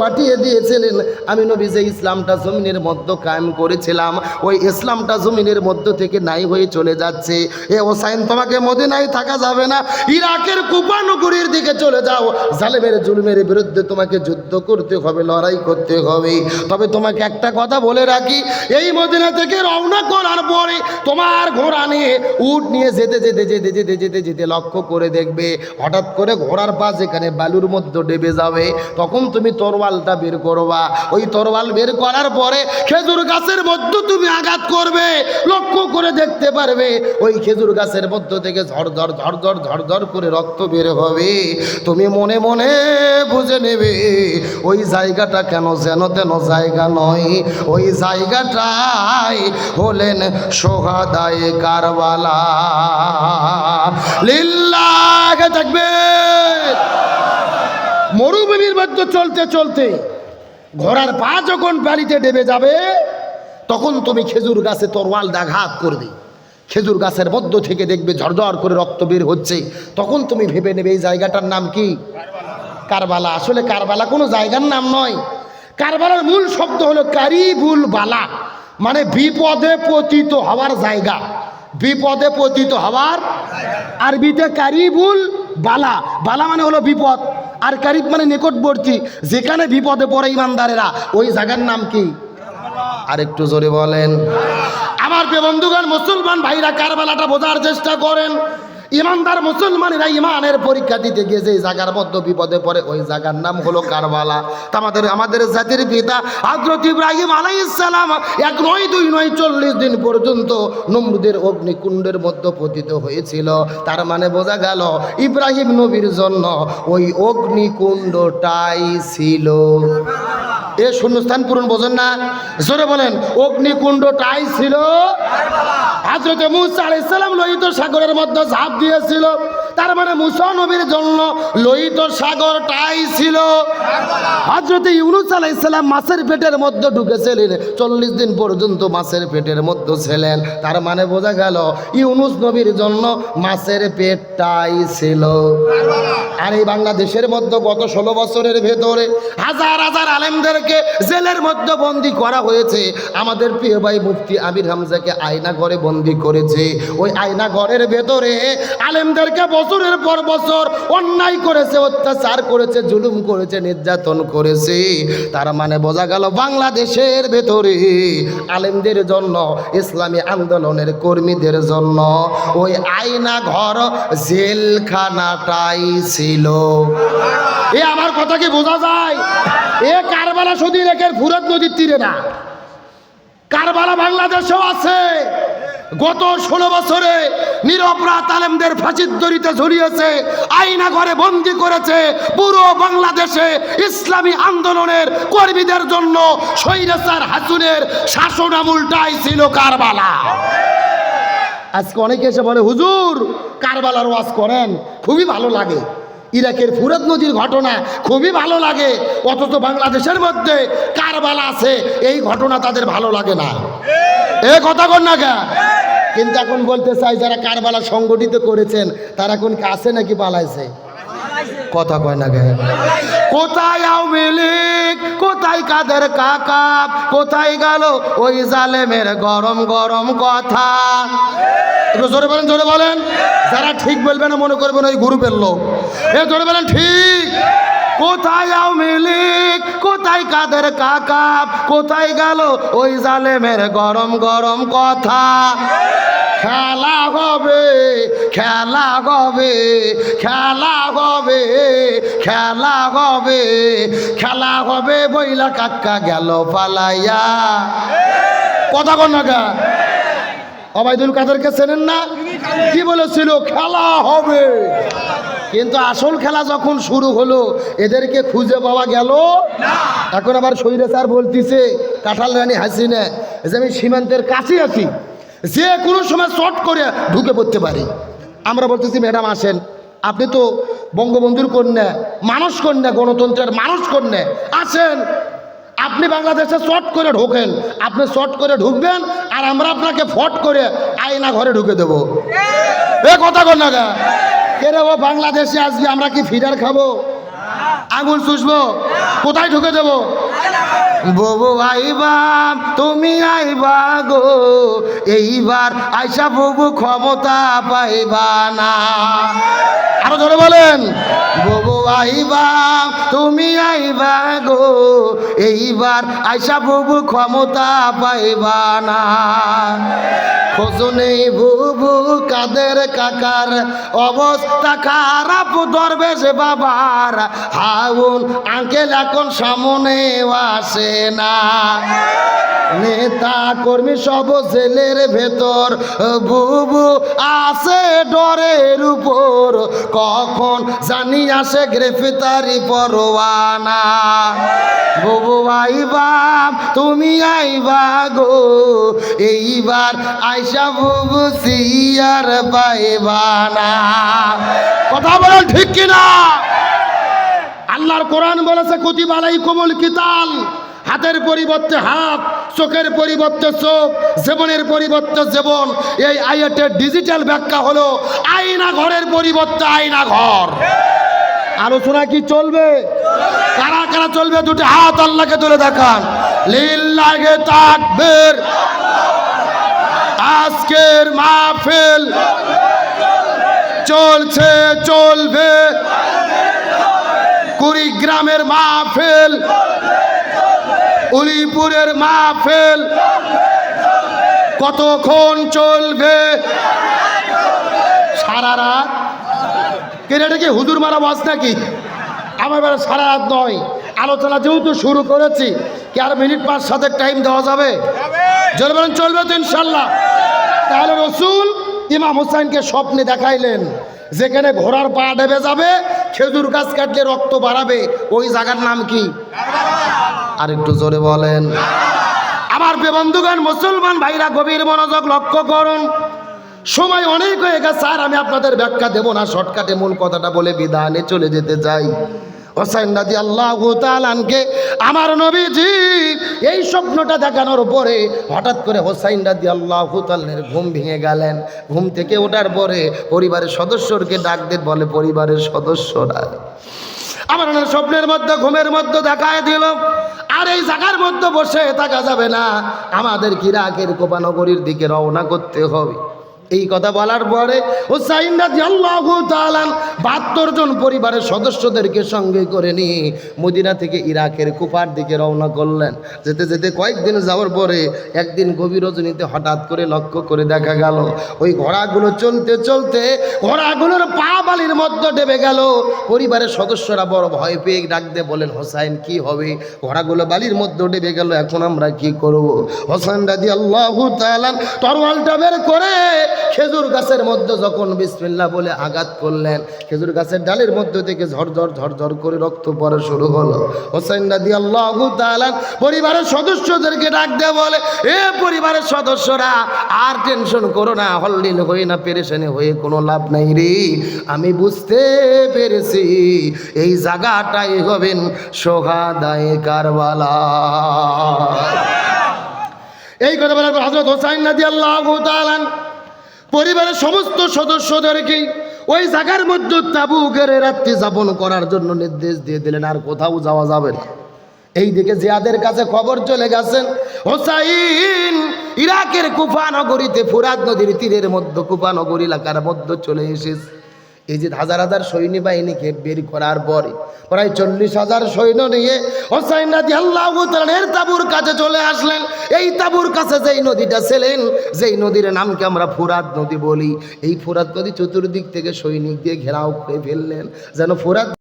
পাঠিয়ে দিয়েছিলেন। আমি নবী যে ইসলামটা জমিনের মধ্যে কায়েম করেছিলাম, ওই ইসলামটা জমিনের মধ্য থেকে নাই হয়ে চলে যাচ্ছে। এ ওসাইন তোমাকে মদিনায় থাকা যাবে না। ইরাকের কুপানগরীর দিকে চলে যাও। জালেমের জুলুমের বিরুদ্ধে তোমাকে যুদ্ধ করতে হবে, লড়াই করতে হবে। তবে তোমাকে একটা কথা বলে রাখি, এই মদিনা থেকে রওনা করার পরে তোমার ঘোড়া নিয়ে উট নিয়ে যেতে যেতে যেতে যেতে যেতে যেতে লক্ষ্য করে দেখবে, হঠাৎ করে ঘোড়ার পা যেখানে বালুর মধ্যে ডেবে যাবে। তখন তুমি তরোয়ালটা বের করবা। ওই তরোয়াল বের করার পরে খেজুর গাছের মধ্যে তুমি আঘাত করবে, লক্ষ্য করে দেখতে পারবে, ওই খেজুর গাছের মধ্য থেকে ঝড়ঝড় ঝড়ঝড় ঝড়ঝড় করে রক্ত বের হবে। তুমি মনে মনে বুঝে নেবে, ওই জায়গাটা কেন যেন তেন জায়গা নয়। ওই জায়গাটাই হলেন সোহাদায় কারবালা। লিল্লাহ থাকবে। মরুভূমির মধ্যে চলতে চলতে ঘোড়ার পা যখন বাড়িতে ডেবে যাবে, তখন তুমি খেজুর গাছে তরোয়াল দাঘাত করবে। খেজুর গাছের মধ্য থেকে দেখবে ঝরঝর করে রক্ত বের হচ্ছে। তখন তুমি ভেবে নেবে, এই জায়গাটার নাম কি? কারবালা। আসলে কারবালা কোনো জায়গার নাম নয়। কারবালার মূল শব্দ হলো কারিবুল বালা মানে বিপদে পতিত হওয়ার জায়গা। বিপদে পতিত হওয়ার আরবিতে কারিবুল বালা। বালা মানে হলো বিপদ। আর কারিব মানে নিকটবর্তী, যেখানে বিপদে পড়ে ইমানদারেরা, ওই জায়গার নাম কি? আর একটু জোরে বলেন। আমার বন্ধুগণ, মুসলমান ভাইরা কারবালাটা বোঝার চেষ্টা করেন। ইমানদার মুসলমানেরা ইমানের পরীক্ষা দিতে গিয়ে যে জায়গার মধ্যে বিপদে পড়ে, ওই জায়গার নাম হলো কারবালা। আমাদের আমাদের জাতির পিতা হজরত ইব্রাহিম আলাইসালাম এক নয়, দুই নয়, চল্লিশ দিন পর্যন্ত নমরুদের অগ্নিকুণ্ডের মধ্যে পতিত হয়েছিল। তার মানে বোঝা গেল ইব্রাহিম নবীর জন্য ওই অগ্নিকুণ্ডটাই ছিল। এ শূন্যস্থান পূরণ বোঝেন না। জোরে বলেন অগ্নিকুণ্ডটাই ছিল। হাজরতে মুসা আলাইসালাম লোহিত সাগরের মধ্যে ঝাঁপ দিয়েছিল। তার মানে মুসা নবীর জন্য লোহিত সাগরটাই ছিল। হজরতে ইউনুস আলাইসালাম মাছের পেটের মধ্যে ঢুকেছিলেন। চল্লিশ দিন পর্যন্ত মাছের পেটের মধ্যে ছিলেন। তার মানে বোঝা গেল, ইউনুস নবীর জন্য মাছের পেটটাই ছিল। আর এই বাংলাদেশের মধ্যে গত ষোলো বছরের ভেতরে হাজার হাজার আলেমদেরকে জেলের মধ্যে বন্দি করা হয়েছে। আমাদের প্রিয় ভাই মুফতি আমির হামজাকে আয়না ঘরে বন্দি করেছে। ওই আয়না ঘরের ভেতরে আলেমদেরকে বছরের পর বছর অন্যায় করেছে, অত্যাচার করেছে, জুলুম করেছে, নির্যাতন করেছে। তার মানে বোঝা গেল বাংলাদেশের ভেতরে আলেমদের জন্য, ইসলামী আন্দোলনের কর্মীদের জন্য ওই আয়না ঘর, জেলখানাটাই ছিল। এ আমার কথা কি বোঝা যায়? এ কারবালা শুধু রেখের ফুরত নদীর তীরে না, কারবালা বাংলাদেশেও আছে। গত ষোলো বছরে নিরপরাধ আলেমদের ফাঁসির দড়িতে ঝুলিয়েছে, আইনা ঘরে বন্দি করেছে পুরো বাংলাদেশে ইসলামী আন্দোলনের কর্মীদের জন্য সৈরাচার হাসুনের শাসন আমুলটাই ছিল কারবালা। আজকে অনেকে এসে বলে, হুজুর, কারবালার ওয়াজ করেন, খুবই ভালো লাগে। ইরাকের ফুরত নদীর ঘটনা খুবই ভালো লাগে। অথচ বাংলাদেশের মধ্যে কারবালা আছে, এই ঘটনা তাদের ভালো লাগে না। এ কথা কর না কে? কিন্তু এখন বলতে চাই, যারা কারবালা সংগঠিত করেছেন, তারা এখন কি আছে নাকি পালাইছে? কথা কয় না গে কোথায় আওয়ামী কোথায় কাদের কাকা? কোথায় গেল ওই জালেমের গরম গরম কথা? জোরে বলেন জোরে বলেন। যারা ঠিক বলবে না, মনে করবেন ওই গ্রুপের লোক। এ জোরে বলেন, ঠিক। কোথায় আওয়ামী লীগ? কোথায় কাদের কাকা? কোথায় গেল ওই জালেমের গরম গরম কথা? খেলা হবে খেলা হবে খেলা হবে খেলা হবে খেলা হবে বইলা কাক্কা গেল পালাইয়া। কথা কন না গা। অবায়দুল কাদেরকে চেনেন না? কি বলেছিল? খেলা হবে। কিন্তু আসল খেলা যখন শুরু হলো এদেরকে খুঁজে পাওয়া গেল? এখন আবার শরীরে স্যার বলতিছে কাঁঠাল রানী হাসিনে যে আমি সীমান্তের কাছে আছি যে কোনো সময় শর্ট করে ঢুকে পড়তে পারি। আমরা বলতেছি ম্যাডাম আসেন। আপনি তো বঙ্গবন্ধুর কন্যা মানুষ কন্যা গণতন্ত্রের মানুষ কন্যা। আসেন। আপনি বাংলাদেশে শর্ট করে ঢোকেন। আপনি শর্ট করে ঢুকবেন আর আমরা আপনাকে ফট করে আয়না ঘরে ঢুকে দেবো। এ কথা কর না গা কে রে ও বাংলাদেশে আসবে আমরা কি ফিডার খাব? আঙুল চুষবো? কোথায় ঢুকে দেবো? ববু আইবা, তুমি আইবা গো, এইবার আইসা ববু ক্ষমতা পাইবা না। আরও ধরে বলেন। ববু আইবা, তুমি আইবা গো, এইবার আইসা ববু ক্ষমতা পাইবা না। খোঁজ নেই বুবু কাদের কাকার অবস্থা খারাপ, দরবেশ বাবার হাউন, আঙ্কেল এখন সামনে আসে না। নেতা কর্মী সব জেলের ভেতর, বুবু আছে ডরের উপর। কখন জানি আসে গ্রেফতারি পরোয়ানা। বুবু আইবা, তুমি আইবা গো। এইবার আইসা বুবু সিয়ার পাইবা না কথা বলেন ঠিক কিনা? আল্লাহর কোরআন বলেছে কুতিবালাই কোমল কিতাল। হাতের পরিবর্তে হাত, চোখের পরিবর্তে চোখ, জীবনের পরিবর্তে জীবন। এই আইএটের ডিজিটাল ব্যাখ্যা হলো আয়না ঘরের পরিবর্তে আয়না ঘর। আলোচনা কি চলবে? কারা কারা চলবে? দুটি হাত আল্লাহকে তুলে দেখান। লিল্লাহে তাকবীর। আজকের মাহফিল চলছে, চলবে। কুড়িগ্রামের মাহফিল উলিপুরের মাহফিল। কতক্ষণ চলবে? সারা রাত? কেন এটা কি হুজুর মারা বাস নাকি? আমার বেলা সারা রাত নয়। আলোচনা যেহেতু শুরু করেছি, কি আর মিনিট পাঁচ সাথে টাইম দেওয়া যাবে? জোর চলবে তো ইনশাল্লাহ। তাহলে রসুল ইমাম হুসাইনকে স্বপ্নে দেখাইলেন, যেখানে ঘোড়ার পা ডেবে যাবে খেজুর গাছ কাটলে রক্ত বাড়াবে, ওই জায়গার নাম কি? আর একটু জোরে বলেন। আমার বেবন্ধুগণ মুসলমান ভাইরা, গভীর মনোযোগ লক্ষ্য করুন। সময় অনেক হয়ে গেছে, আর আমি আপনাদের ব্যাখ্যা দেব না, শর্টকাটে মূল কথাটা বলে বিধানে চলে যেতে চাই। হোসাইন রাজি আল্লাহ তালানকে আমার নবীজি, এই স্বপ্নটা দেখানোর পরে হঠাৎ করে হোসাইন রাজি আল্লাহ তালানের ঘুম ভেঙে গেলেন। ঘুম থেকে ওঠার পরে পরিবারের সদস্যকে ডাক দেন বলে, পরিবারের সদস্যরা। আমার স্বপ্নের মধ্যে, ঘুমের মধ্যে দেখায় দিল, আর এই জায়গার মধ্যে বসে থাকা যাবে না। আমাদের কিরাকের কোপানগরীর দিকে রওনা করতে হবে। এই কথা বলার পরে আল্লাহ তালান বাহাত্তর জন পরিবারের সদস্যদেরকে সঙ্গে করে নিয়ে মদিনা থেকে ইরাকের কুপার দিকে রওনা করলেন। যেতে যেতে কয়েকদিন যাওয়ার পরে একদিন গভীর রজনীতে হঠাৎ করে লক্ষ্য করে দেখা গেল, ওই ঘোড়াগুলো চলতে চলতে ঘোড়াগুলোর পা বালির মধ্যে ডেবে গেল। পরিবারের সদস্যরা বড় ভয় পেয়ে ডাকতে বলেন হোসাইন, কি হবে? ঘোড়াগুলো বালির মধ্যে ডেবে গেল, এখন আমরা কি করব? হোসাইন রাজি আল্লাহ তালান তরোয়ালটা বের করে খেজুর গাছের মধ্যে যখন বিসমিল্লাহ বলে আঘাত করলেন, খেজুর গাছের ডালের মধ্যে থেকে ঝরঝর ঝরঝর করে রক্ত পড়া শুরু হলো। হোসেন রাদি আল্লাহ তালান পরিবারের সদস্যদেরকে ডাক দেয় বলে, এ পরিবারের সদস্যরা, আর টেনশন করো না, হল্লিল হয়ে না পেরেশানি হয়ে কোনো লাভ নাই রে। আমি বুঝতে পেরেছি, এই জায়গাটাই হবেন সোহাদায় কারবালা। এই কথা বলার পর হজরত হোসাইন নাদি আল্লাহ তালান পরিবারের সমস্ত সদস্যদেরকে ওই জায়গার মধ্যে তাবু গেড়ে রাত্রি যাপন করার জন্য নির্দেশ দিয়ে দিলেন, আর কোথাও যাওয়া যাবে না। এই দিকে জিয়াদের কাছে খবর চলে গেছেন, হোসাইন ইরাকের কুফা নগরীতে ফুরাত নদীর তীরের মধ্যে কুফা নগরী এলাকার মধ্যে চলে এসেছে। এই যে হাজার হাজার সৈন্যবাহিনীকে বের করার পরে প্রায় চল্লিশ হাজার সৈন্য নিয়ে হোসাইন রাজি আল্লাহ তালের তাবুর কাছে চলে আসলেন। এই তাবুর কাছে যেই নদীটা ছিলেন, যেই নদীর নামকে আমরা ফোরাত নদী বলি। এই ফোরাত নদী চতুর্দিক থেকে সৈনিক দিয়ে ঘেরাও করে ফেললেন, যেন ফুরাত